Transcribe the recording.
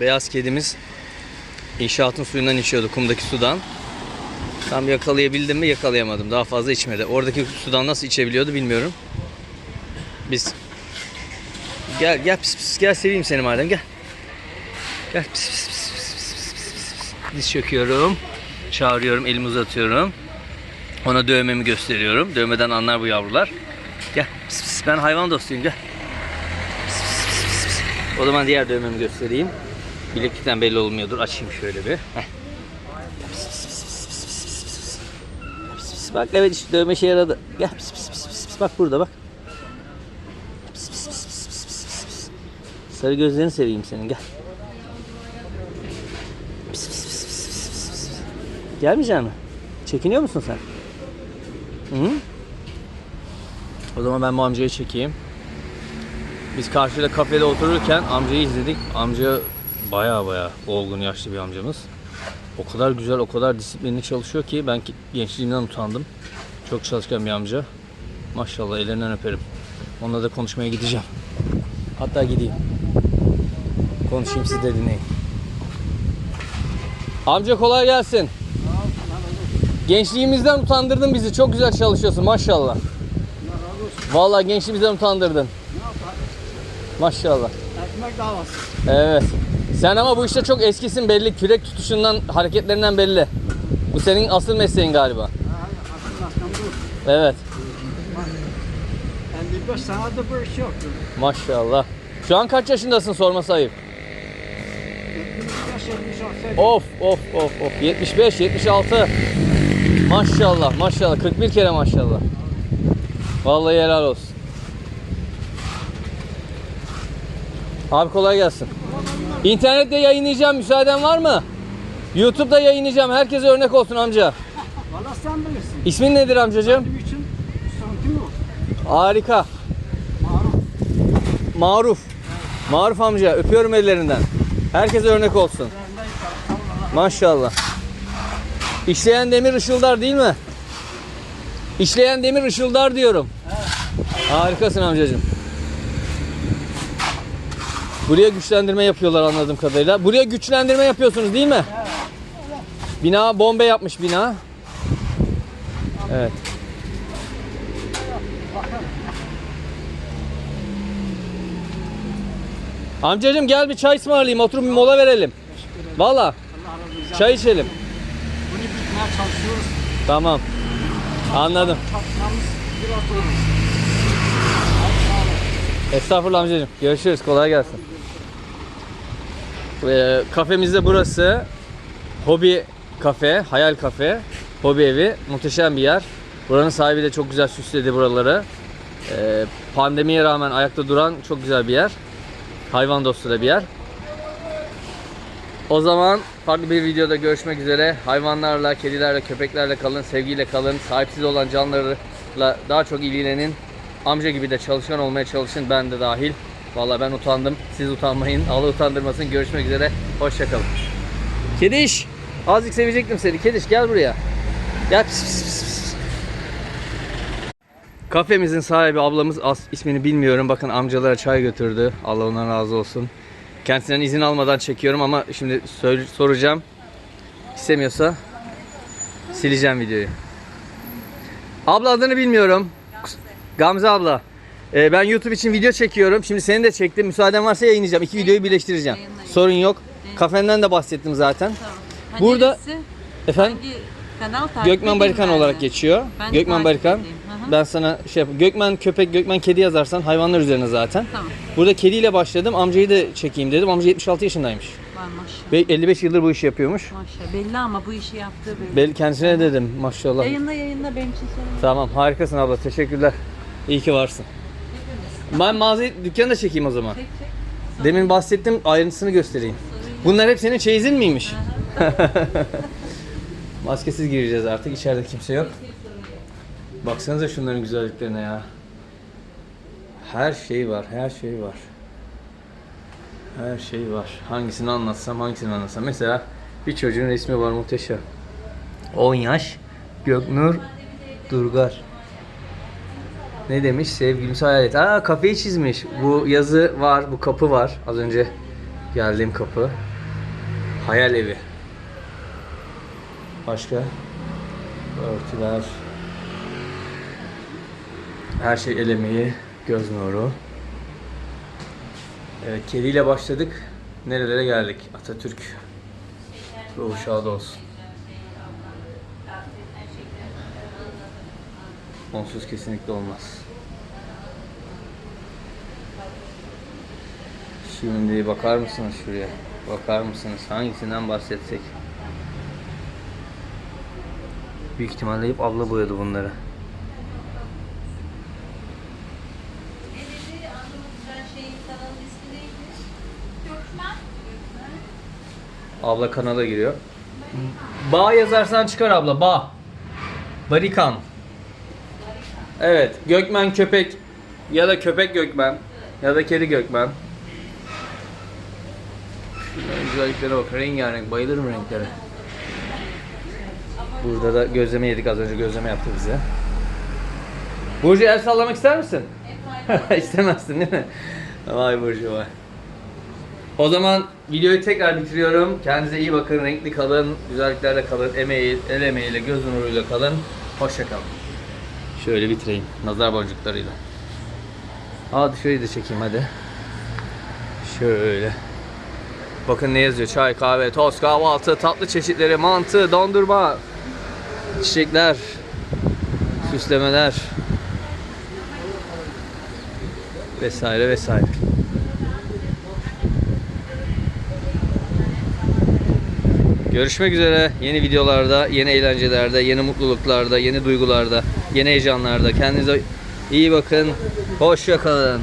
beyaz kedimiz inşaatın suyundan içiyordu, kumdaki sudan. Tam yakalayabildim mi yakalayamadım. Daha fazla içmedi. Oradaki sudan nasıl içebiliyordu bilmiyorum. Biz gel gel pis pis gel seveyim seni madem gel. Gel pis pis pis pis pis pis pis pis. Diz çöküyorum. Çağırıyorum, elimi uzatıyorum. Ona dövmemi gösteriyorum. Dövmeden anlar bu yavrular. Gel pis pis ben hayvan dostuyum gel. Pis pis pis pis pis. O zaman diğer dövmemi göstereyim. Bileklikten belli olmuyordur. Açayım şöyle bir. Heh. Bak evet işte dövme işe yaradı. Gel pis pis pis pis pis. Bak burada bak. Pis pis pis pis pis pis pis. Sarı gözlerini seveyim senin gel. Pis pis pis pis pis pis. Gelmeyecek mi? Çekiniyor musun sen? Hı? O zaman ben bu amcayı çekeyim. Biz karşıda kafede otururken amcayı izledik. Amca baya baya olgun yaşlı bir amcamız. O kadar güzel, o kadar disiplinli çalışıyor ki ben gençliğimden utandım. Çok çalışkan bir amca. Maşallah ellerinden öperim. Onunla da konuşmaya gideceğim. Hatta gideyim. Konuşayım siz de dinleyin. Amca kolay gelsin. Gençliğimizden utandırdın bizi. Çok güzel çalışıyorsun maşallah. Vallahi gençliğimizden utandırdın. Maşallah. Ekmek davası. Evet. Sen ama bu işte çok eskisin belli. Kürek tutuşundan, hareketlerinden belli. Bu senin asıl mesleğin galiba. Evet. 55 senedir bu iş yoktu. Maşallah. Şu an kaç yaşındasın sorması ayıp. 75 76 Of of of of. 75, 76. Maşallah maşallah. 41 kere maşallah. Vallahi helal olsun. Abi kolay gelsin. İnternette yayınlayacağım. Müsaaden var mı? YouTube'da yayınlayacağım. Herkese örnek olsun amca. Valla sen bilirsin. İsmin nedir amcacığım? Benim için santim o. Harika. Maruf. Maruf. Maruf amca. Öpüyorum ellerinden. Herkese örnek olsun. Maşallah. İşleyen demir ışıldar değil mi? İşleyen demir ışıldar diyorum. Harikasın amcacığım. Buraya güçlendirme yapıyorlar anladığım kadarıyla. Buraya güçlendirme yapıyorsunuz değil mi? Bina bombe yapmış bina. Evet. Amcacığım gel bir çay ısmarlayayım. Oturup bir mola verelim. Valla. Çay içelim. Tamam. Anladım. Estağfurullah amcacığım. Görüşürüz. Kolay gelsin. Ee, kafemiz burası. Hobi kafe, hayal kafe, hobi evi. Muhteşem bir yer. Buranın sahibi de çok güzel süsledi buraları. Ee, pandemiye rağmen ayakta duran çok güzel bir yer. Hayvan dostu da bir yer. O zaman farklı bir videoda görüşmek üzere. Hayvanlarla, kedilerle, köpeklerle kalın, sevgiyle kalın. Sahipsiz olan canlılarla daha çok ilgilenin. Amca gibi de çalışkan olmaya çalışın ben de dahil. Vallahi ben utandım. Siz utanmayın. Allah utandırmasın. Görüşmek üzere. Hoşçakalın. Kediş. Azıcık sevecektim seni. Kediş gel buraya. Gel. Pis, pis, pis. Kafemizin sahibi ablamız as ismini bilmiyorum. Bakın amcalara çay götürdü. Allah ondan razı olsun. Kendisinden izin almadan çekiyorum ama şimdi soracağım. İstemiyorsa sileceğim videoyu. Abla adını bilmiyorum. Gamze abla. Ee, ben YouTube için video çekiyorum. Şimdi seni de çektim. Müsaaden varsa yayınlayacağım. İki videoyu birleştireceğim. Yayınlayın. Sorun yok. Kafenden de bahsettim zaten. Tamam. Ha, Burada- neresi? Efendim? Hangi kanal takip Gökmen edeyim Barikan ben de? olarak geçiyor. Ben Gökmen takip Barikan. edeyim. Hı hı. Ben sana şey yap. Gökmen köpek, Gökmen kedi yazarsan hayvanlar üzerine zaten. Tamam. Burada kediyle başladım. Amcayı da çekeyim dedim. Amca 76 yaşındaymış. Var maşallah. Ve 55 yıldır bu işi yapıyormuş. Maşallah. Belli ama bu işi yaptığı belli. Bel kendisine dedim maşallah. Yayında yayında benim için sorun yok. Tamam harikasın abla teşekkürler. İyi ki varsın. Ben mağazayı dükkanı da çekeyim o zaman. Çek çek. Demin bahsettim ayrıntısını göstereyim. Bunlar hep senin çeyizin miymiş? Maskesiz gireceğiz artık içeride kimse yok. Baksanıza şunların güzelliklerine ya. Her şey var, her şey var. Her şey var. Hangisini anlatsam, hangisini anlatsam. Mesela bir çocuğun resmi var muhteşem. 10 yaş Göknur Durgar. Ne demiş? Sevgilimiz hayal et. Aa kafeyi çizmiş. Bu yazı var, bu kapı var. Az önce Geldiğim kapı. Hayal evi. Başka? Örtüler. Her şey el göz nuru. Evet, kediyle başladık. Nerelere geldik? Atatürk. Ruhu şad olsun. Onsuz kesinlikle olmaz. Şimdi bakar mısınız şuraya? Bakar mısınız? Hangisinden bahsetsek? Büyük ihtimalle hep abla boyadı bunları. Abla kanala giriyor. Bağ yazarsan çıkar abla. Bağ. Barikan. Evet. Gökmen köpek. Ya da köpek gökmen. Ya da kedi gökmen. Güzelliklere bak. Rengarenk. Bayılırım renklere. Burada da gözleme yedik. Az önce gözleme yaptı bize. Burcu el sallamak ister misin? İstemezsin değil mi? Vay Burcu vay. O zaman videoyu tekrar bitiriyorum. Kendinize iyi bakın, renkli kalın, güzelliklerle kalın, emeği, el emeğiyle, göz nuruyla kalın. Hoşça kalın. Şöyle bitireyim, nazar boncuklarıyla. Aa dışarıyı da çekeyim hadi. Şöyle. Bakın ne yazıyor? Çay, kahve, tost, kahvaltı, tatlı çeşitleri, mantı, dondurma, çiçekler, süslemeler vesaire vesaire. Görüşmek üzere yeni videolarda, yeni eğlencelerde, yeni mutluluklarda, yeni duygularda, yeni heyecanlarda. Kendinize iyi bakın. Hoşça kalın.